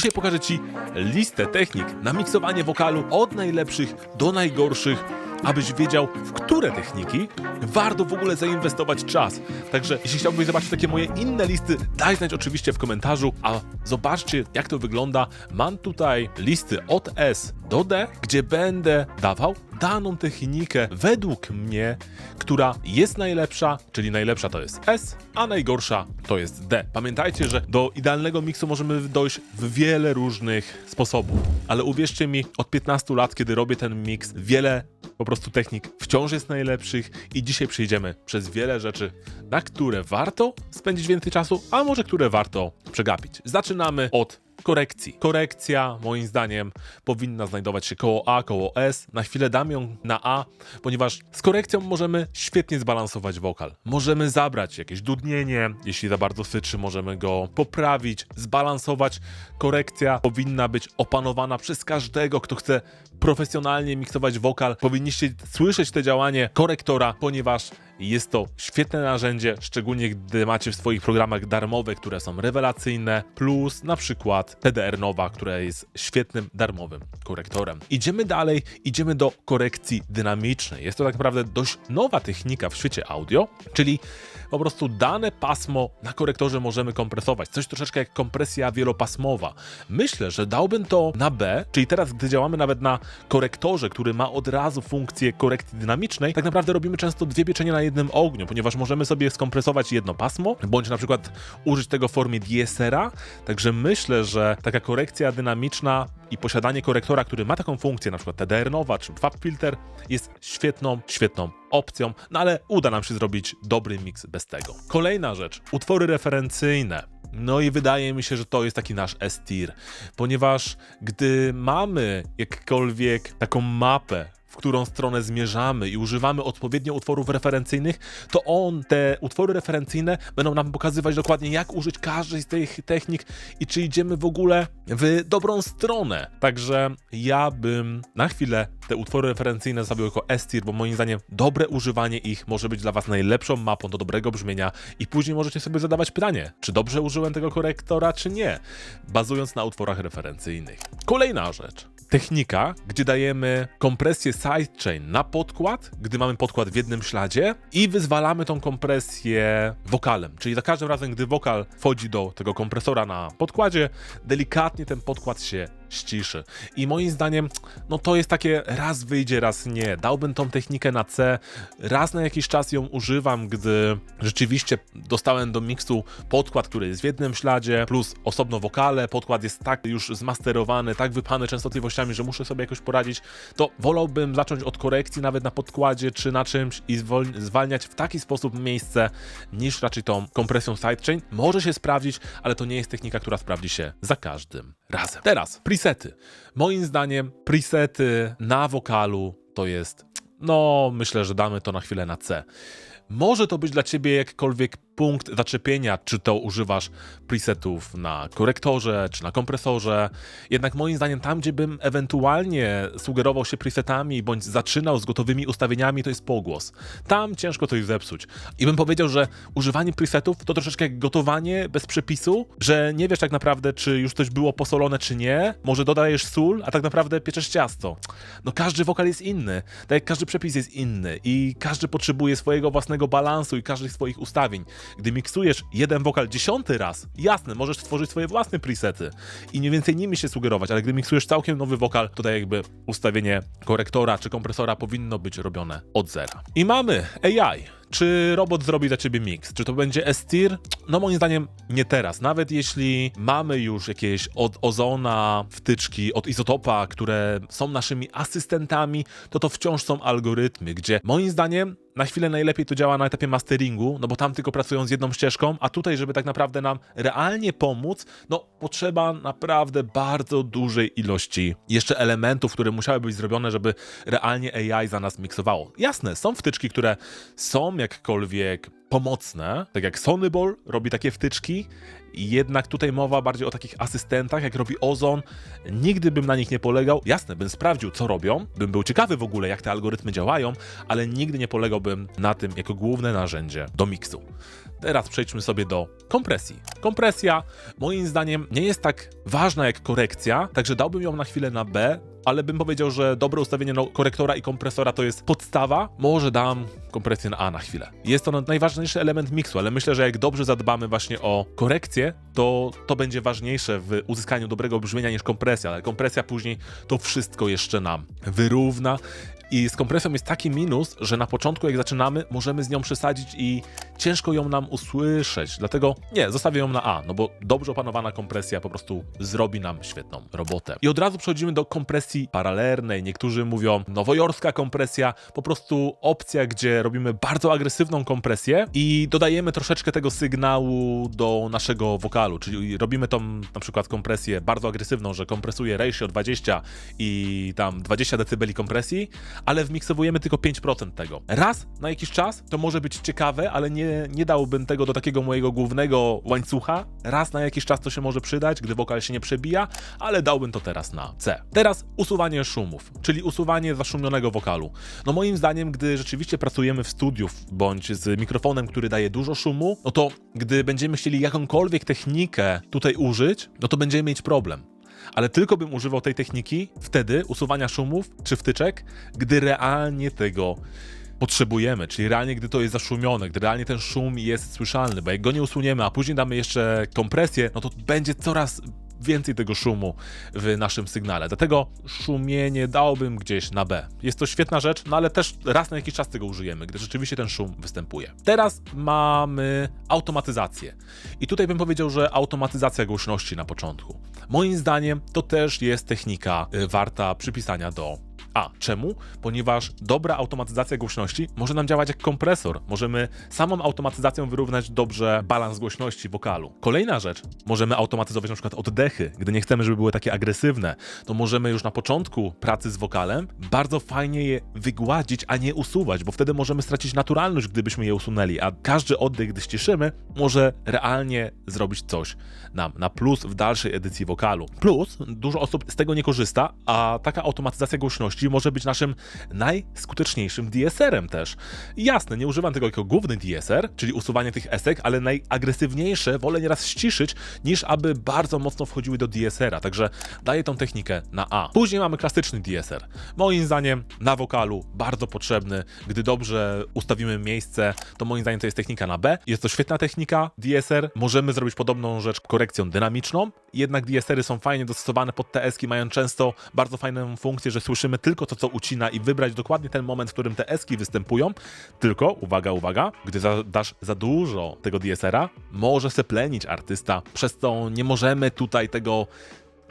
Dzisiaj pokażę Ci listę technik na miksowanie wokalu od najlepszych do najgorszych, abyś wiedział, w które techniki warto w ogóle zainwestować czas. Także jeśli chciałbyś zobaczyć takie moje inne listy, daj znać oczywiście w komentarzu, a zobaczcie jak to wygląda. Mam tutaj listy od S do D, gdzie będę dawał daną technikę według mnie, która jest najlepsza, czyli najlepsza to jest S, a najgorsza to jest D. Pamiętajcie, że do idealnego miksu możemy dojść w wiele różnych sposobów, ale uwierzcie mi, od 15 lat, kiedy robię ten miks, wiele po prostu technik wciąż jest najlepszych i dzisiaj przejdziemy przez wiele rzeczy, na które warto spędzić więcej czasu, a może które warto przegapić. Zaczynamy od korekcji. Korekcja, moim zdaniem, powinna znajdować się koło A, koło S. Na chwilę dam ją na A, ponieważ z korekcją możemy świetnie zbalansować wokal. Możemy zabrać jakieś dudnienie, jeśli za bardzo syczy, możemy go poprawić, zbalansować. Korekcja powinna być opanowana przez każdego, kto chce profesjonalnie miksować wokal. Powinniście słyszeć te działanie korektora, ponieważ jest to świetne narzędzie, szczególnie gdy macie w swoich programach darmowe, które są rewelacyjne, plus na przykład TDR Nova, która jest świetnym darmowym korektorem. Idziemy dalej, idziemy do korekcji dynamicznej. Jest to tak naprawdę dość nowa technika w świecie audio, czyli po prostu dane pasmo na korektorze możemy kompresować. Coś troszeczkę jak kompresja wielopasmowa. Myślę, że dałbym to na B, czyli teraz, gdy działamy nawet na korektorze, który ma od razu funkcję korekcji dynamicznej, tak naprawdę robimy często dwie pieczenie na jednym ogniu, ponieważ możemy sobie skompresować jedno pasmo, bądź na przykład użyć tego w formie DSR-a. Także myślę, że taka korekcja dynamiczna i posiadanie korektora, który ma taką funkcję, na przykład TDR Nova czy FAB Filter, jest świetną, świetną opcją, no ale uda nam się zrobić dobry miks bez tego. Kolejna rzecz, utwory referencyjne. No i wydaje mi się, że to jest taki nasz S-tier, ponieważ gdy mamy jakkolwiek taką mapę, w którą stronę zmierzamy i używamy odpowiednio utworów referencyjnych, to on, te utwory referencyjne będą nam pokazywać dokładnie, jak użyć każdej z tych technik i czy idziemy w ogóle w dobrą stronę. Także ja bym na chwilę te utwory referencyjne zostawił jako S-tier, bo moim zdaniem dobre używanie ich może być dla Was najlepszą mapą do dobrego brzmienia i później możecie sobie zadawać pytanie, czy dobrze użyłem tego korektora, czy nie, bazując na utworach referencyjnych. Kolejna rzecz technika, gdzie dajemy kompresję sidechain na podkład, gdy mamy podkład w jednym śladzie i wyzwalamy tą kompresję wokalem. Czyli za każdym razem, gdy wokal wchodzi do tego kompresora na podkładzie, delikatnie ten podkład się I moim zdaniem, no to jest takie raz wyjdzie, raz nie. Dałbym tą technikę na C, raz na jakiś czas ją używam, gdy rzeczywiście dostałem do miksu podkład, który jest w jednym śladzie, plus osobno wokale, podkład jest tak już zmasterowany, tak wypany częstotliwościami, że muszę sobie jakoś poradzić, to wolałbym zacząć od korekcji nawet na podkładzie czy na czymś i zwalniać w taki sposób miejsce, niż raczej tą kompresją sidechain. Może się sprawdzić, ale to nie jest technika, która sprawdzi się za każdym razem. Teraz presety. Moim zdaniem presety na wokalu to jest, no myślę, że damy to na chwilę na C. Może to być dla ciebie jakkolwiek punkt zaczepienia, czy to używasz presetów na korektorze, czy na kompresorze. Jednak moim zdaniem tam, gdzie bym ewentualnie sugerował się presetami, bądź zaczynał z gotowymi ustawieniami, to jest pogłos. Tam ciężko coś zepsuć. I bym powiedział, że używanie presetów to troszeczkę jak gotowanie bez przepisu, że nie wiesz tak naprawdę, czy już coś było posolone, czy nie. Może dodajesz sól, a tak naprawdę pieczesz ciasto. No każdy wokal jest inny, tak jak każdy przepis jest inny i każdy potrzebuje swojego własnego balansu i każdych swoich ustawień. Gdy miksujesz jeden wokal dziesiąty raz, jasne, możesz stworzyć swoje własne presety i mniej więcej nimi się sugerować, ale gdy miksujesz całkiem nowy wokal, to tak jakby ustawienie korektora czy kompresora powinno być robione od zera. I mamy AI. Czy robot zrobi dla ciebie mix? Czy to będzie S-tier? No moim zdaniem nie teraz. Nawet jeśli mamy już jakieś od ozona wtyczki, od izotopa, które są naszymi asystentami, to to wciąż są algorytmy, gdzie moim zdaniem na chwilę najlepiej to działa na etapie masteringu, no bo tam tylko pracują z jedną ścieżką, a tutaj, żeby tak naprawdę nam realnie pomóc, no potrzeba naprawdę bardzo dużej ilości jeszcze elementów, które musiały być zrobione, żeby realnie AI za nas miksowało. Jasne, są wtyczki, które są jakkolwiek pomocne, tak jak Sonyball robi takie wtyczki, jednak tutaj mowa bardziej o takich asystentach, jak robi Ozon. Nigdy bym na nich nie polegał. Jasne, bym sprawdził, co robią, bym był ciekawy w ogóle, jak te algorytmy działają, ale nigdy nie polegałbym na tym jako główne narzędzie do miksu. Teraz przejdźmy sobie do kompresji. Kompresja, moim zdaniem, nie jest tak ważna jak korekcja, także dałbym ją na chwilę na B, ale bym powiedział, że dobre ustawienie korektora i kompresora to jest podstawa. Może dam kompresję na A na chwilę. Jest to najważniejszy element miksu, ale myślę, że jak dobrze zadbamy właśnie o korekcję, to to będzie ważniejsze w uzyskaniu dobrego brzmienia niż kompresja, ale kompresja później to wszystko jeszcze nam wyrówna. I z kompresją jest taki minus, że na początku, jak zaczynamy, możemy z nią przesadzić i ciężko ją nam usłyszeć. Dlatego nie, zostawię ją na A, no bo dobrze opanowana kompresja po prostu zrobi nam świetną robotę. I od razu przechodzimy do kompresji paralelnej. Niektórzy mówią nowojorska kompresja, po prostu opcja, gdzie robimy bardzo agresywną kompresję i dodajemy troszeczkę tego sygnału do naszego wokalu, czyli robimy tą na przykład kompresję bardzo agresywną, że kompresuje ratio 20 i tam 20 dB kompresji, ale wmiksowujemy tylko 5% tego. Raz na jakiś czas to może być ciekawe, ale nie, nie dałbym tego do takiego mojego głównego łańcucha. Raz na jakiś czas to się może przydać, gdy wokal się nie przebija, ale dałbym to teraz na C. Teraz usuwanie szumów, czyli usuwanie zaszumionego wokalu. No moim zdaniem, gdy rzeczywiście pracujemy w studiu bądź z mikrofonem, który daje dużo szumu, no to gdy będziemy chcieli jakąkolwiek technikę tutaj użyć, no to będziemy mieć problem ale tylko bym używał tej techniki wtedy usuwania szumów czy wtyczek, gdy realnie tego potrzebujemy, czyli realnie gdy to jest zaszumione, gdy realnie ten szum jest słyszalny, bo jak go nie usuniemy, a później damy jeszcze kompresję, no to będzie coraz więcej tego szumu w naszym sygnale. Dlatego szumienie dałbym gdzieś na B. Jest to świetna rzecz, no ale też raz na jakiś czas tego użyjemy, gdy rzeczywiście ten szum występuje. Teraz mamy automatyzację. I tutaj bym powiedział, że automatyzacja głośności na początku. Moim zdaniem to też jest technika y, warta przypisania do a czemu? Ponieważ dobra automatyzacja głośności może nam działać jak kompresor. Możemy samą automatyzacją wyrównać dobrze balans głośności wokalu. Kolejna rzecz, możemy automatyzować na przykład oddechy. Gdy nie chcemy, żeby były takie agresywne, to możemy już na początku pracy z wokalem bardzo fajnie je wygładzić, a nie usuwać, bo wtedy możemy stracić naturalność, gdybyśmy je usunęli, a każdy oddech, gdy ściszymy, może realnie zrobić coś nam na plus w dalszej edycji wokalu. Plus, dużo osób z tego nie korzysta, a taka automatyzacja głośności może być naszym najskuteczniejszym DSR-em też. Jasne, nie używam tego jako główny DSR, czyli usuwanie tych esek, ale najagresywniejsze wolę nieraz ściszyć, niż aby bardzo mocno wchodziły do DSR-a, także daję tą technikę na A. Później mamy klasyczny DSR. Moim zdaniem na wokalu bardzo potrzebny, gdy dobrze ustawimy miejsce, to moim zdaniem to jest technika na B. Jest to świetna technika DSR, możemy zrobić podobną rzecz korekcją dynamiczną, jednak DSR-y są fajnie dostosowane pod TS-ki, mają często bardzo fajną funkcję, że słyszymy tylko to, co ucina i wybrać dokładnie ten moment, w którym te eski występują. Tylko, uwaga, uwaga, gdy dasz za dużo tego DSR-a, może se plenić artysta, przez co nie możemy tutaj tego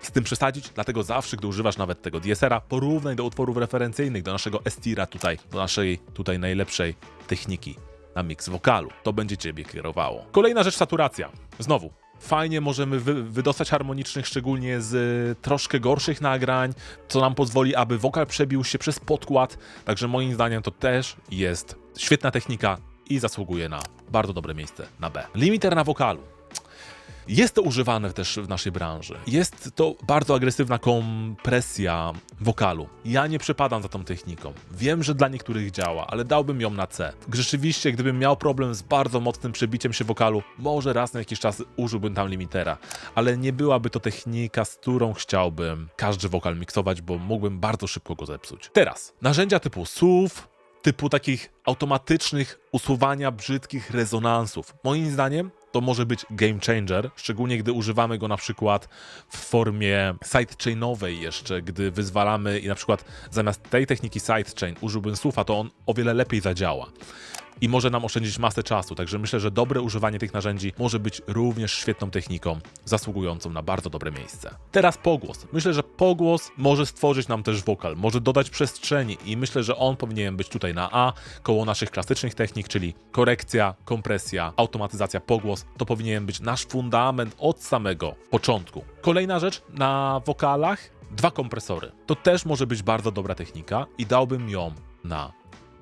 z tym przesadzić, dlatego zawsze, gdy używasz nawet tego DSR-a, porównaj do utworów referencyjnych, do naszego estira tutaj, do naszej tutaj najlepszej techniki na mix wokalu. To będzie Ciebie kierowało. Kolejna rzecz, saturacja. Znowu, fajnie możemy wy, wydostać harmonicznych, szczególnie z y, troszkę gorszych nagrań, co nam pozwoli, aby wokal przebił się przez podkład. Także moim zdaniem to też jest świetna technika i zasługuje na bardzo dobre miejsce na B. Limiter na wokalu. Jest to używane też w naszej branży. Jest to bardzo agresywna kompresja wokalu. Ja nie przepadam za tą techniką. Wiem, że dla niektórych działa, ale dałbym ją na C. Rzeczywiście, gdybym miał problem z bardzo mocnym przebiciem się wokalu, może raz na jakiś czas użyłbym tam limitera, ale nie byłaby to technika, z którą chciałbym każdy wokal miksować, bo mógłbym bardzo szybko go zepsuć. Teraz, narzędzia typu SUV, typu takich automatycznych usuwania brzydkich rezonansów. Moim zdaniem to może być game changer, szczególnie gdy używamy go na przykład w formie sidechainowej jeszcze, gdy wyzwalamy i na przykład zamiast tej techniki sidechain użyłbym sufa, to on o wiele lepiej zadziała i może nam oszczędzić masę czasu. Także myślę, że dobre używanie tych narzędzi może być również świetną techniką, zasługującą na bardzo dobre miejsce. Teraz pogłos. Myślę, że pogłos może stworzyć nam też wokal, może dodać przestrzeni i myślę, że on powinien być tutaj na A, koło naszych klasycznych technik, czyli korekcja, kompresja, automatyzacja, pogłos. To powinien być nasz fundament od samego początku. Kolejna rzecz na wokalach dwa kompresory. To też może być bardzo dobra technika i dałbym ją na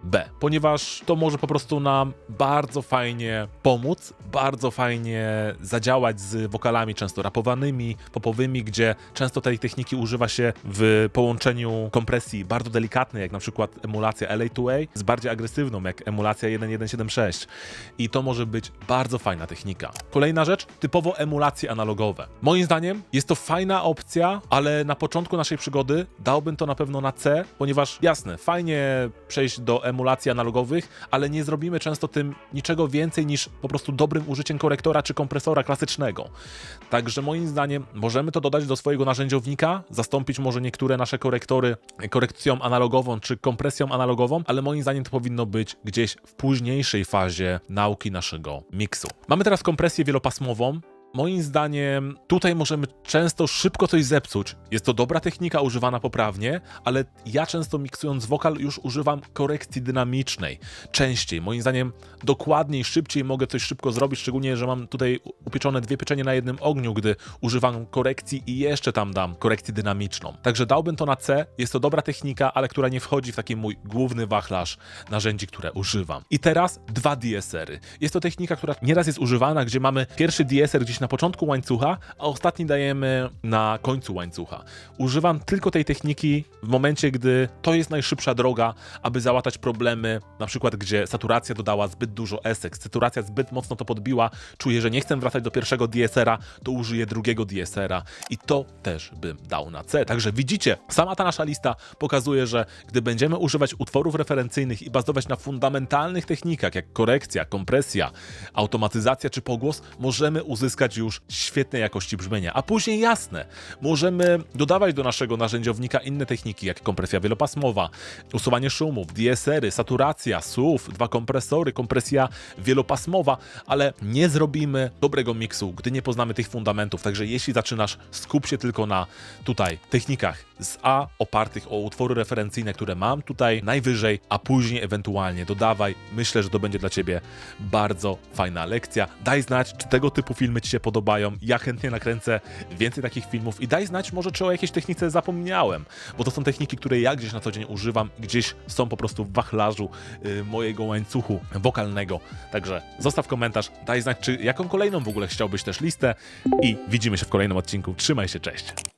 B, ponieważ to może po prostu nam bardzo fajnie pomóc, bardzo fajnie zadziałać z wokalami często rapowanymi, popowymi, gdzie często tej techniki używa się w połączeniu kompresji bardzo delikatnej, jak na przykład emulacja LA2A, z bardziej agresywną, jak emulacja 1176. I to może być bardzo fajna technika. Kolejna rzecz, typowo emulacje analogowe. Moim zdaniem jest to fajna opcja, ale na początku naszej przygody dałbym to na pewno na C, ponieważ jasne, fajnie przejść do emulacji analogowych, ale nie zrobimy często tym niczego więcej niż po prostu dobrym użyciem korektora czy kompresora klasycznego. Także moim zdaniem możemy to dodać do swojego narzędziownika, zastąpić może niektóre nasze korektory korekcją analogową czy kompresją analogową, ale moim zdaniem to powinno być gdzieś w późniejszej fazie nauki naszego miksu. Mamy teraz kompresję wielopasmową. Moim zdaniem tutaj możemy często szybko coś zepsuć. Jest to dobra technika używana poprawnie, ale ja często miksując wokal już używam korekcji dynamicznej. Częściej. Moim zdaniem dokładniej, szybciej mogę coś szybko zrobić, szczególnie, że mam tutaj upieczone dwie pieczenie na jednym ogniu, gdy używam korekcji i jeszcze tam dam korekcję dynamiczną. Także dałbym to na C. Jest to dobra technika, ale która nie wchodzi w taki mój główny wachlarz narzędzi, które używam. I teraz dwa DSR-y. Jest to technika, która nieraz jest używana, gdzie mamy pierwszy DSR gdzieś na początku łańcucha, a ostatni dajemy na końcu łańcucha. Używam tylko tej techniki w momencie, gdy to jest najszybsza droga, aby załatać problemy, na przykład gdzie saturacja dodała zbyt dużo esek, saturacja zbyt mocno to podbiła, czuję, że nie chcę wracać do pierwszego DSR-a, to użyję drugiego DSR-a i to też bym dał na C. Także widzicie, sama ta nasza lista pokazuje, że gdy będziemy używać utworów referencyjnych i bazować na fundamentalnych technikach, jak korekcja, kompresja, automatyzacja czy pogłos, możemy uzyskać już świetnej jakości brzmienia. A później jasne, możemy dodawać do naszego narzędziownika inne techniki, jak kompresja wielopasmowa, usuwanie szumów, DSR-y, saturacja, SUV, dwa kompresory, kompresja wielopasmowa, ale nie zrobimy dobrego miksu, gdy nie poznamy tych fundamentów. Także jeśli zaczynasz, skup się tylko na tutaj technikach z A opartych o utwory referencyjne, które mam tutaj najwyżej, a później ewentualnie dodawaj. Myślę, że to będzie dla Ciebie bardzo fajna lekcja. Daj znać, czy tego typu filmy Ci się podobają. Ja chętnie nakręcę więcej takich filmów i daj znać może, czy o jakiejś technice zapomniałem, bo to są techniki, które ja gdzieś na co dzień używam, gdzieś są po prostu w wachlarzu y, mojego łańcuchu wokalnego. Także zostaw komentarz, daj znać, czy jaką kolejną w ogóle chciałbyś też listę i widzimy się w kolejnym odcinku. Trzymaj się, cześć!